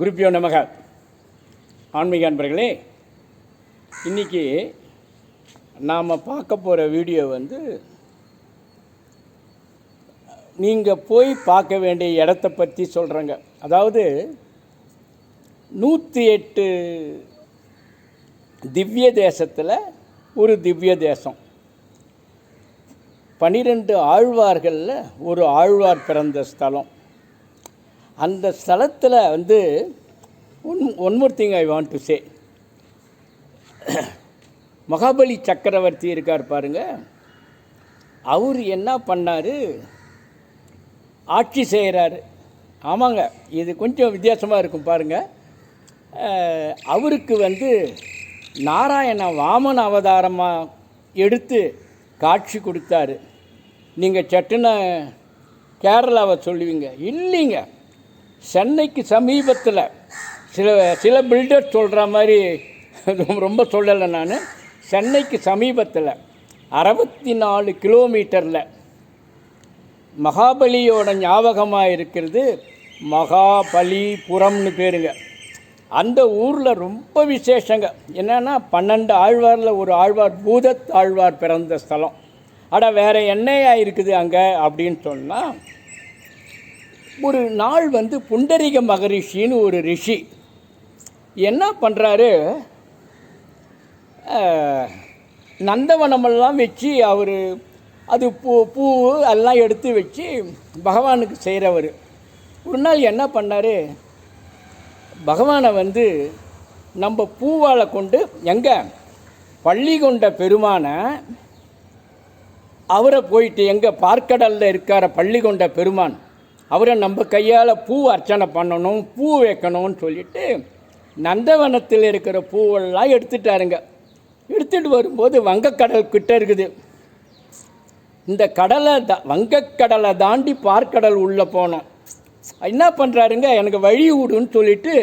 குருப்பியோ நமக. ஆன்மீக அன்பர்களே இன்றைக்கி நாம் பார்க்க போகிற வீடியோ வந்து நீங்கள் போய் பார்க்க வேண்டிய இடத்த பற்றி சொல்கிறேங்க அதாவது நூற்றி எட்டு திவ்ய தேசத்தில் ஒரு திவ்ய தேசம். பன்னிரெண்டு ஆழ்வார்களில் ஒரு ஆழ்வார் பிறந்த ஸ்தலம். அந்த ஸ்தலத்தில் வந்து one one more thing I want to say Mahabali சக்கரவர்த்தி இருக்கார் பாருங்க. அவர் என்ன பண்ணார்? ஆட்சி செய்கிறாரு ஆமாங்க இது கொஞ்சம் வித்தியாசமாக இருக்கும் பாருங்கள் அவருக்கு வந்து நாராயண வாமன அவதாரமாக எடுத்து காட்சி கொடுத்தாரு. நீங்கள் சட்டுன்னு கேரளாவை சொல்லுவீங்க. இல்லைங்க. சென்னைக்கு சமீபத்தில் சில சில பில்டர்ஸ் சொல்கிற மாதிரி ரொம்ப சொல்லலை நான். சென்னைக்கு சமீபத்தில் அறுபத்தி நாலு கிலோமீட்டரில் மகாபலியோட ஞாபகமாக இருக்கிறது மகாபலிபுரம்னு பேருங்க. அந்த ஊரில் ரொம்ப விசேஷங்க. என்னென்னா பன்னெண்டு ஆழ்வாரில் ஒரு ஆழ்வார் பூதத் ஆழ்வார் பிறந்த ஸ்தலம். அட வேறு என்னையா இருக்குது அங்கே? அப்படின்னு சொன்னால் ஒரு நாள் வந்து புண்டரிக மகரிஷின்னு ஒரு ரிஷி என்ன பண்ணுறாரு நந்தவனமெல்லாம் வச்சு அவர் அது பூ பூ எல்லாம் எடுத்து வச்சு பகவானுக்கு செய்கிறவர் ஒரு நாள் என்ன பண்ணார்? பகவானை வந்து நம்ம பூவாலை கொண்டு எங்கே? பள்ளி கொண்ட பெருமானை அவரை போயிட்டு எங்கே பார்க்கடலில் இருக்கார பள்ளி கொண்ட பெருமான் அவரை நம்ம கையால் பூ அர்ச்சனை பண்ணணும் பூ வைக்கணும்னு சொல்லிட்டு நந்தவனத்தில் இருக்கிற பூவெல்லாம் எடுத்துட்டாருங்க. எடுத்துகிட்டு வரும்போது வங்கக்கடல் கிட்ட இருக்குது. இந்த கடலை த வங்கக்கடலை தாண்டி பார்க்கடல் உள்ளே போனோம் என்ன பண்ணுறாருங்க எனக்கு வழி விடுன்னு சொல்லிட்டு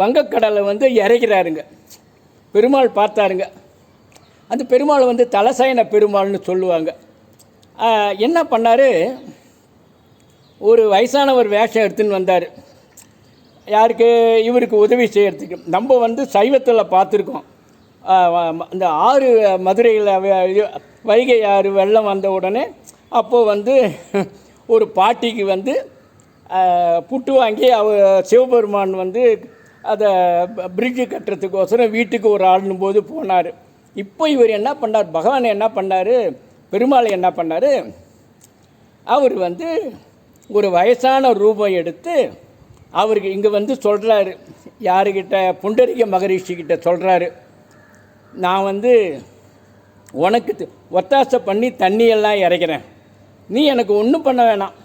வங்கக்கடலை வந்து இறைக்கிறாருங்க பெருமாள் பார்த்தாருங்க. அந்த பெருமாள் வந்து தலசயன பெருமாள்னு சொல்லுவாங்க. என்ன பண்ணார்? ஒரு வயசானவர் வேஷம் எடுத்துன்னு வந்தார். யாருக்கு? இவருக்கு உதவி செய்கிறதுக்கு நம்ம வந்து சைவத்தில் பார்த்துருக்கோம். இந்த ஆறு மதுரையில் வைகை ஆறு வெள்ளம் வந்த உடனே அப்போது வந்து ஒரு பாட்டிக்கு வந்து புட்டு வாங்கி அவ சிவபெருமான் வந்து அதை பிரிட்ஜு கட்டுறதுக்கோசரம் வீட்டுக்கு ஒரு ஆளுன்னு போது போனார். இப்போ இவர் என்ன பண்ணார்? பகவான் என்ன பண்ணார்? பெருமாள் என்ன பண்ணார்? அவர் வந்து ஒரு வயசான ரூபம் எடுத்து அவருக்கு இங்கே வந்து சொல்கிறாரு யாருக்கிட்ட புண்டரிக மகரிஷிக்கிட்ட சொல்கிறாரு நான் வந்து உனக்கு ஒத்தாசை பண்ணி தண்ணியெல்லாம் இறைக்கிறேன். நீ எனக்கு ஒன்றும் பண்ண வேணாம்.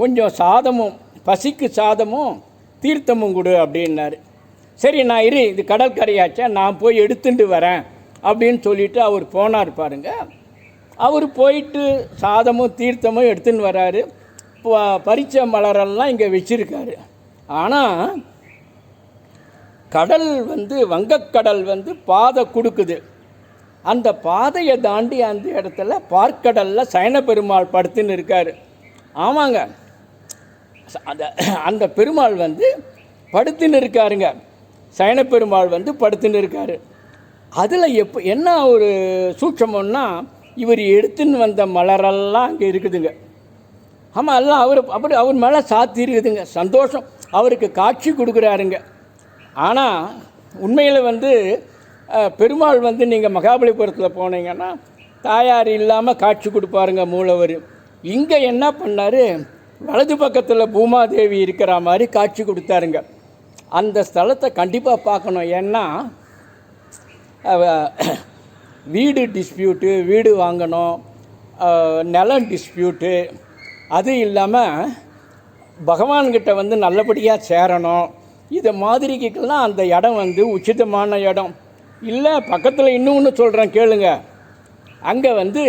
கொஞ்சம் சாதமும் பசிக்கு சாதமும் தீர்த்தமும் கொடு அப்படின்னாரு. சரி நான் இரு இது கடற்கரையாச்சா நான் போய் எடுத்துட்டு வரேன் அப்படின்னு சொல்லிட்டு அவர் போனார் பாருங்க. அவர் போயிட்டு சாதமும் தீர்த்தமும் எடுத்துன்னு வராரு. ப- பறிச்ச மலரெல்லாம் இங்கே வச்சுருக்காரு. ஆனால் கடல் வந்து வங்கக்கடல் வந்து பாதை கொடுக்குது. அந்த பாதையை தாண்டி அந்த இடத்துல பார்க்கடலில் சயன பெருமாள் படுத்துன்னு இருக்கார். ஆமாங்க. அந்த அந்த பெருமாள் வந்து படுத்துன்னு இருக்காருங்க. சயன பெருமாள் வந்து படுத்துன்னு இருக்காரு. அதில் எப்போ என்ன ஒரு சூட்சமம்னா இவர் எடுத்துன்னு வந்த மலரெல்லாம் அங்கே இருக்குதுங்க. ஆமாம் எல்லாம் அவர் அப்படி அவர் மேலே சாத்தி இருக்குதுங்க. சந்தோஷம். அவருக்கு காட்சி கொடுக்குறாருங்க. ஆனால் உண்மையில் வந்து பெருமாள் வந்து நீங்கள் மகாபலிபுரத்தில் போனீங்கன்னா தாயார் இல்லாமல் காட்சி கொடுப்பாருங்க மூலவர். இங்கே என்ன பண்ணார்? வலது பக்கத்தில் பூமாதேவி இருக்கிற மாதிரி காட்சி கொடுத்தாருங்க. அந்த ஸ்தலத்தை கண்டிப்பாக பார்க்கணும். ஏன்னா வீடு டிஸ்பியூட்டு வீடு வாங்கணும். நிலம் டிஸ்பியூட்டு அது இல்லாமல் பகவான்கிட்ட வந்து நல்லபடியாக சேரணும். இது மாதிரிக்கெல்லாம் அந்த இடம் வந்து உச்சிதமான இடம். இல்லை பக்கத்தில் இன்னொன்று சொல்கிறேன் கேளுங்க. அங்கே வந்து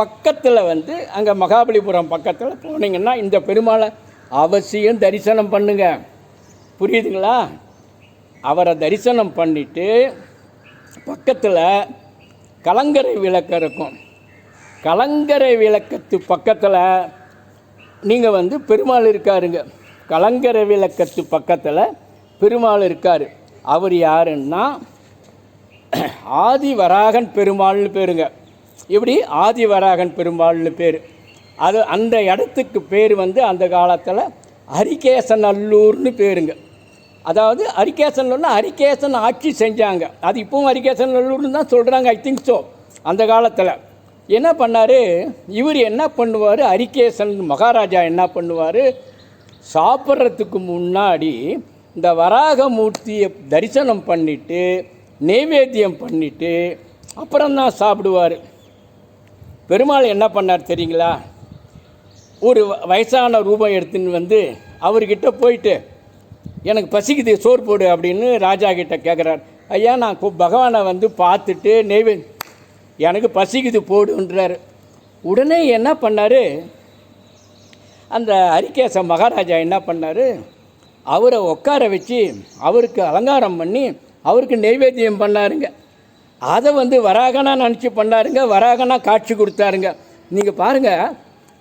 பக்கத்தில் வந்து அங்கே மகாபலிபுரம் பக்கத்தில் போனீங்கன்னா இந்த பெருமாளை அவசியம் தரிசனம் பண்ணுங்க. புரியுதுங்களா? அவரை தரிசனம் பண்ணிட்டு பக்கத்தில் கலங்கரை விளக்கு இருக்கும். கலங்கரை விளக்கத்து பக்கத்தில் நீங்கள் வந்து பெருமாள் இருக்காருங்க. கலங்கர விளக்கத்து பக்கத்தில் பெருமாள் இருக்கார். அவர் யாருன்னா ஆதி வராகன் பெருமாள்னு பேருங்க. இப்படி ஆதி வராகன் பெருமாள்னு பேர். அது அந்த இடத்துக்கு பேர் வந்து அந்த காலத்தில் ஹரிகேசநல்லூர்னு பேருங்க. அதாவது ஹரிகேசன் ஹரிகேசன் ஆட்சி செஞ்சாங்க. அது இப்போவும் ஹரிகேசன் நல்லூர்னு தான் சொல்கிறாங்க ஐ திங்க் ஸோ அந்த காலத்தில். என்ன பண்ணார்? இவர் என்ன பண்ணுவார்? ஹரிகேசன் மகாராஜா என்ன பண்ணுவார்? சாப்பிட்றதுக்கு முன்னாடி இந்த வராகமூர்த்தியை தரிசனம் பண்ணிவிட்டு நெய்வேத்தியம் பண்ணிவிட்டு அப்புறம்தான் சாப்பிடுவார். பெருமாள் என்ன பண்ணார் தெரியுங்களா? ஒரு வ- வயசான ரூபம் எடுத்துன்னு வந்து அவர்கிட்ட போயிட்டு எனக்கு பசிக்குது சோறு போடு அப்படின்னு ராஜா கிட்ட கேட்குறார் ஐயா நான் பகவானை வந்து பார்த்துட்டு நெய்வே எனக்கு பசிக்குது போடுன்றார். உடனே என்ன பண்ணார்? அந்த ஹரிகேச மகாராஜா என்ன பண்ணார்? அவரை உட்கார வச்சு அவருக்கு அலங்காரம் பண்ணி அவருக்கு நெய்வேத்தியம் பண்ணாருங்க. அதை வந்து வராகனா நினச்சி பண்ணாருங்க வராகனா காட்சி கொடுத்தாருங்க. நீங்கள் பாருங்கள்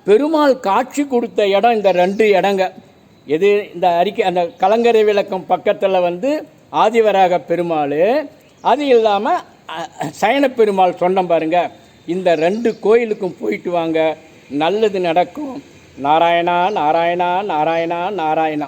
பெருமாள் காட்சி கொடுத்த இடம் இந்த ரெண்டு இடங்க. எது? இந்த அறிக்கை அந்த கலங்கரை விளக்கம் பக்கத்தில் வந்து ஆதிவராக பெருமாள். அது இல்லாமல் சயன பெருமாள் சொன்னோம் பாருங்க இந்த ரெண்டு கோயிலுக்கும் போயிட்டு வாங்க நல்லது நடக்கும். நாராயணா நாராயணா நாராயணா நாராயணா.